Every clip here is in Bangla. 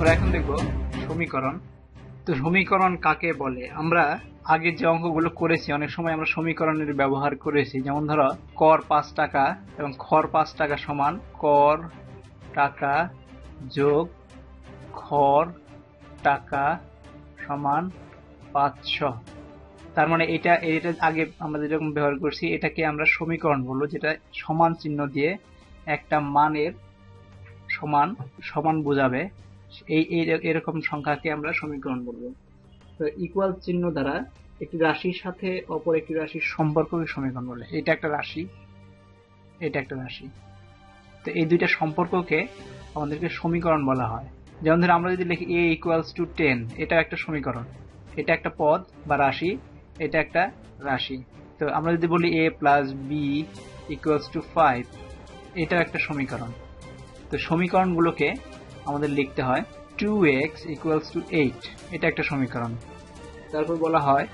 আমরা এখন দেখব, সমীকরণ। তো সমীকরণ কাকে বলে? আমরা আগে যে অঙ্কগুলো করেছি, অনেক সময় আমরা সমীকরণের ব্যবহার করেছি। যেমন ধরো, কর পাঁচ টাকা এবং খর পাঁচ টাকা সমান, কর টাকা যোগ খর টাকা সমান পাঁচশো। তার মানে এটা এটা আগে আমরা যেরকম ব্যবহার করছি, এটাকে আমরা সমীকরণ বলব, যেটা সমান চিহ্ন দিয়ে একটা মানের সমান সমান বোঝাবে। এই এরকম সংখ্যাকে আমরা সমীকরণ বলব। তো ইকুয়াল চিহ্ন দ্বারা একটি রাশির সাথে অপর একটি রাশির সম্পর্ককে সমীকরণ বলে। এটা একটা রাশি, এটা একটা রাশি। তো এই দুইটা সম্পর্ককে আমাদেরকে সমীকরণ বলা হয়। যেমন ধর আমরা যদি লিখি এ ইকুয়ালস টু টেন এটা একটা সমীকরণ। এটা একটা পদ বা রাশি, এটা একটা রাশি। তো আমরা যদি বলি A plus B equals to five এটা একটা সমীকরণ। তো সমীকরণগুলোকে আমাদের লিখতে হয় two x equals to eight এটা একটা সমীকরণ। তারপর বলা হয়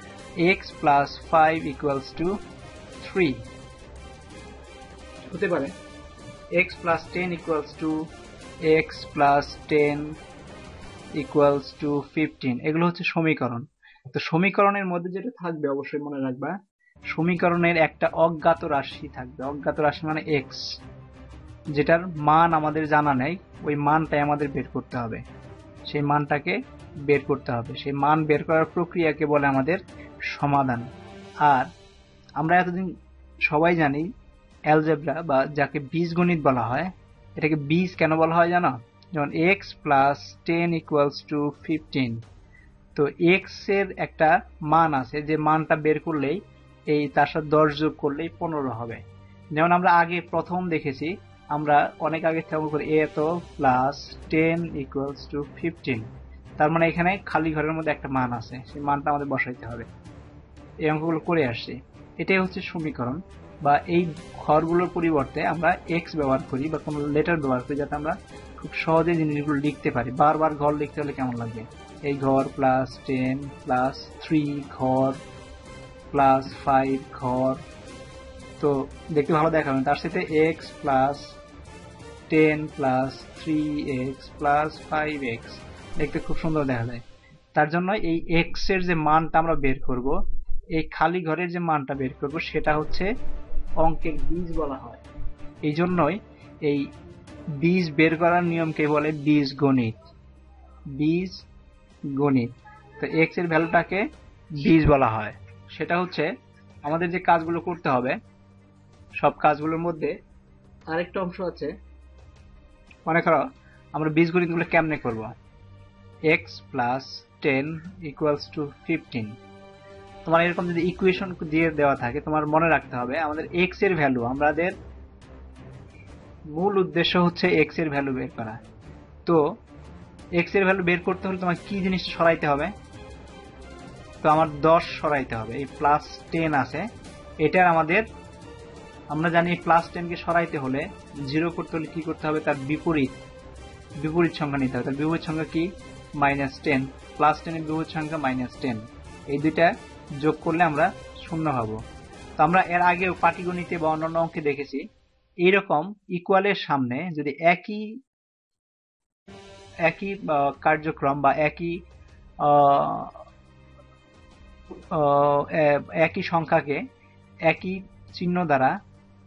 x plus five equals to three হতে পারে। X plus ten equals to x plus ten equals to fifteen এগুলো হচ্ছে সমীকরণ। তো সমীকরণের মধ্যে যেটা থাকবে, অবশ্যই মনে রাখবা, সমীকরণের একটা অজ্ঞাত রাশি থাকবে। অজ্ঞাত রাশি মানে এক্স যেটার মান আমাদের জানা নেই, ওই মানটাই আমাদের বের করতে হবে। সেই মানটাকে বের করতে হবে। সেই মান বের করার প্রক্রিয়াকে বলে আমাদের সমাধান। আর আমরা এতদিন সবাই জানি অ্যালজেব্রা বা যাকে বীজগণিত বলা হয়, এটাকে বীজ কেন বলা হয় জানো? যেমন x plus ten equals to fifteen তো এক্সের একটা মান আছে, যে মানটা বের করলেই এই তার সাথে দশ যোগ করলেই পনেরো হবে। যেমন আমরা আগে প্রথম দেখেছি আমরা অনেক আগে থেকে করি এ তো plus ten equals to fifteen তার মানে এখানে খালি ঘরের মধ্যে একটা মান আছে, সেই মানটা আমাদের বসাইতে হবে। এই অঙ্কগুলো করে আসছি। এটাই হচ্ছে সমীকরণ বা এই ঘরগুলোর পরিবর্তে আমরা এক্স ব্যবহার করি বা কোনো লেটার ব্যবহার করি যাতে আমরা খুব সহজে জিনিসগুলো লিখতে পারি। বারবার ঘর লিখতে হলে কেমন লাগবে? এই ঘর প্লাস টেন প্লাস থ্রি ঘর প্লাস ফাইভ ঘর তো দেখতে ভালো দেখাবেন। তার সাথে x plus ten plus three x plus five x দেখতে খুব সুন্দর দেখা যায়। তার জন্য এই এক্সের যে মানটা আমরা বের করব, এই খালি ঘরের যে মানটা বের করব, সেটা হচ্ছে অঙ্কের বীজ বলা হয়। এই জন্যই এই বীজ বের করার নিয়মকে বলে? বীজ গণিত। বীজ গণিত। তো এক্সের ভ্যালুটাকে বীজ বলা হয়। সেটা হচ্ছে আমাদের যে কাজগুলো করতে হবে সব কাজগুলোর মধ্যে আরেকটা অংশ আছে। মনে করো, আমরা বীজগণিতগুলো কেমনে করব? X plus ten equals to fifteen তোমার এরকম যদি ইকুয়েশন দিয়ে দেওয়া থাকে, তোমার মনে রাখতে হবে, আমাদের এক্সের ভ্যালু আমাদের মূল উদ্দেশ্য হচ্ছে এক্সের ভ্যালু বের করা। তো এক্সের ভ্যালু বের করতে হলে তোমার কি জিনিস সরাইতে হবে? তো আমার দশ সরাইতে হবে, এই প্লাস টেন আছে। এটার আমাদের আমরা জানি প্লাস টেনকে সরাইতে হলে জিরো করতে হলে কি করতে হবে? তার বিপরীত বিপরীত সংখ্যা নিতে হবে। তার বিপরীত সংখ্যা কি? মাইনাস টেন প্লাস টেনের বিপরীত সংখ্যা মাইনাস টেন এই দুইটা যোগ করলে আমরা শূন্য পাবো তো আমরা এর আগেও পাটিগণিতে বা অন্যান্য অঙ্কে দেখেছি, এইরকম ইকুয়ালের সামনে যদি একই একই কার্যক্রম বা একই একই সংখ্যাকে একই চিহ্ন দ্বারা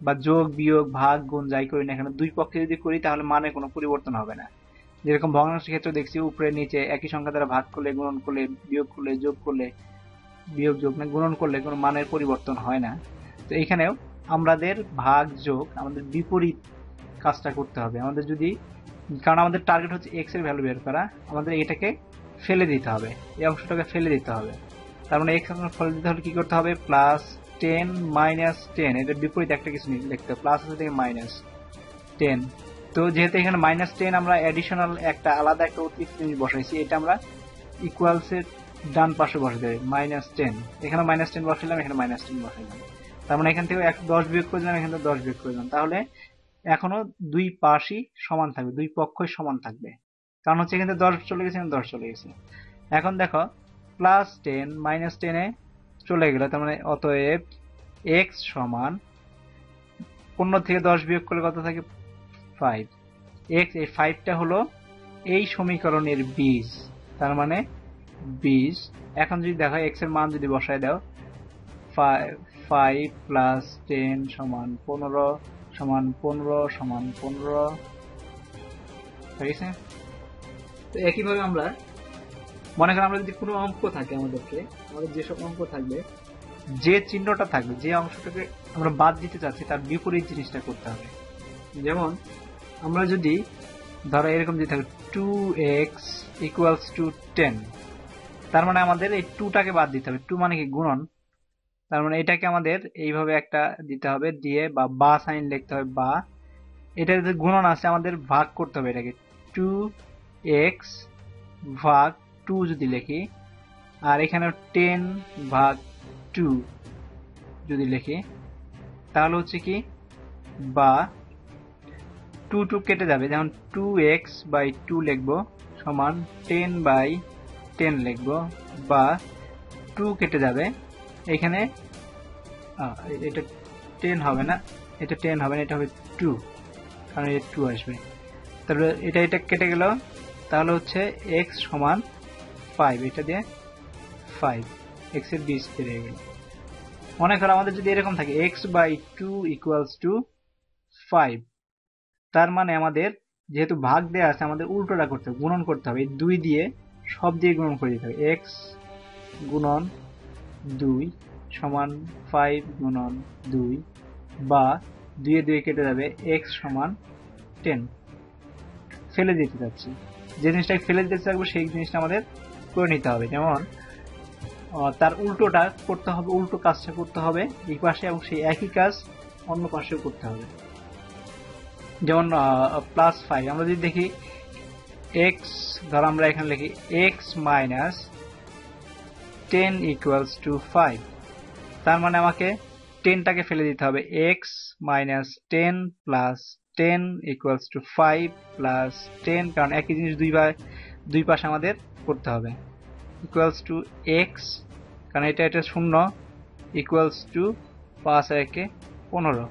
বা যোগ, বিয়োগ, ভাগ, গুণ যাই করি না এখানে দুই পক্ষে যদি করি তাহলে মানে কোনো পরিবর্তন হবে না। যেরকম ভগ্নাংশের ক্ষেত্রে দেখছি, উপরে, নিচে একই সংখ্যা দ্বারা ভাগ করলে, গুণন করলে, বিয়োগ করলে, যোগ করলে, বিয়োগ, যোগ না গুণন করলে কোনো মানের পরিবর্তন হয় না। তো এখানেও আমাদের ভাগ, যোগ আমাদের বিপরীত কাজটা করতে হবে। আমাদের যদি, কারণ আমাদের টার্গেট হচ্ছে এক্সের ভ্যালু বের করা, আমাদের এটাকে ফেলে দিতে হবে। এই অংশটাকে ফেলে দিতে হবে। তার মানে এক্স ফেলে দিতে হলে কি করতে হবে? প্লাস টেন মাইনাস টেন এটার বিপরীত একটা কিছু লিখতে প্লাস থেকে মাইনাস টেন তো যেহেতু এখানে মাইনাস টেন আমরা অ্যাডিশনাল একটা আলাদা একটা অতিরিক্ত জিনিস বসাইছি, এটা আমরা ইকুয়ালস এর ডান পাশে বসে দেবে মাইনাস টেন এখানে মাইনাস টেন বসাইলাম, এখানে মাইনাস টেন বসাইলাম। তার মানে এখান থেকে এক- দশ বিয়োগ করে দিলাম, এখান থেকে দশ বিয়োগ করে দিলাম। তাহলে এখনও দুই পাশই সমান থাকবে, দুই পক্ষই সমান থাকবে। কারণ হচ্ছে এখানে দশ চলে গেছে, এখানে দশ চলে গেছে। এখন দেখো প্লাস টেন মাইনাস টেনে চলে গেল, তার মানে অতএব এক্স সমান পনেরো থেকে দশ বিয়োগ করলে কত থাকে? ফাইভ এক্স এই ফাইভটা হলো এই সমীকরণের বীজ, তার মানে বীজ। এখন যদি দেখো এক্সের মান যদি বসায় দাও ফাইভ প্লাস টেন সমান পনেরো সমান পনেরো সমান পনেরো। ঠিক আছে তো একইভাবে আমরা মনে করেন আমরা যদি কোনো অঙ্ক থাকে আমাদেরকে, আমাদের যেসব অঙ্ক থাকবে, যে চিহ্নটা থাকবে, যে অংশটাকে আমরা বাদ দিতে চাচ্ছি, তার বিপরীত জিনিসটা করতে হবে। যেমন, আমরা যদি, ধরো এরকম যদি থাকে two x equals to ten তার মানে আমাদের এই টুটাকে বাদ দিতে হবে। টু মানে কি? গুণন। তার মানে এটাকে আমাদের এইভাবে একটা দিতে হবে, দিয়ে বা বা সাইন লিখতে হবে, বা। এটা যদি গুণন আছে আমাদের ভাগ করতে হবে এটাকে। টু এক্স ভাগ টু যদি লিখি, আর এখানে টেন ভাগ টু যদি লিখি, তাহলে হচ্ছে কি, বা টু টু কেটে যাবে। যেমন টু এক্স বাই টু লিখব সমান টেন বাই টেন লিখব, বা টু কেটে যাবে। এখানে এটা টেন হবে না, এটা টেন হবে না, এটা হবে টু কারণ এটা টু আসবে। তাহলে এটা এটা কেটে গেল, তাহলে হচ্ছে এক্স সমান ফাইভ এটা দিয়ে ফাইভ এক্সের বিশ বেড়ে গেল। মনে করো আমাদের যদি এরকম থাকে x by two equals to five তার মানে আমাদের যেহেতু ভাগ দেওয়া আছে, আমাদের উল্টোটা করতে হবে, গুণন করতে হবে। এই দুই দিয়ে সব দিয়ে গুণন করে দিতে হবে। এক্স গুণন দুই সমান ফাইভ গুণন দুই বা দুয়ে দুয়ে কেটে যাবে এক্স সমান টেন ফেলে দিতে যাচ্ছি যে জিনিসটাকে ফেলে দিতে চাইব, সেই জিনিসটা আমাদের করে নিতে হবে। যেমন তার উল্টোটা করতে হবে, উল্টো কাজটা করতে হবে এই পাশে এবং সেই একই কাজ অন্য পাশেও করতে হবে। যেমন প্লাস ফাইভ আমরা যদি দেখি এক্স ধর আমরা এখানে লিখি x minus ten equals to five তার মানে আমাকে টেনটাকে ফেলে দিতে হবে। X minus ten plus ten equals to five plus ten কারণ একই জিনিস দুইবার দুই পাশে আমাদের করতে হবে। ইকুয়ালস টু এক্স কারণ এটা এটা শূন্য ইকুয়ালস টু পাঁচ একে পনেরো।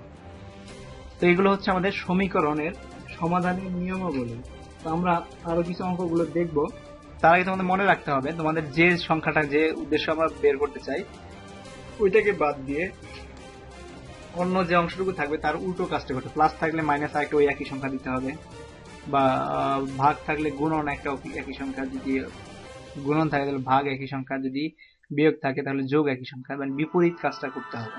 তো এগুলো হচ্ছে আমাদের সমীকরণের সমাধানের নিয়মাবলী। তো আমরা আরও কিছু অঙ্কগুলো দেখব। তার আগে তোমাদের মনে রাখতে হবে, তোমাদের যে সংখ্যাটা, যে উদ্দেশ্য আমরা বের করতে চাই, ওইটাকে বাদ দিয়ে অন্য যে অংশটুকু থাকবে, তার উল্টো কাজটা করতে প্লাস থাকলে মাইনাস আরেকটা ওই একই সংখ্যা দিতে হবে। বা ভাগ থাকলে গুণন একটা একই সংখ্যা যদি, গুণন থাকে তাহলে ভাগ একই সংখ্যা, যদি বিয়োগ থাকে তাহলে যোগ একই সংখ্যা মানে বিপরীত কাজটা করতে হবে।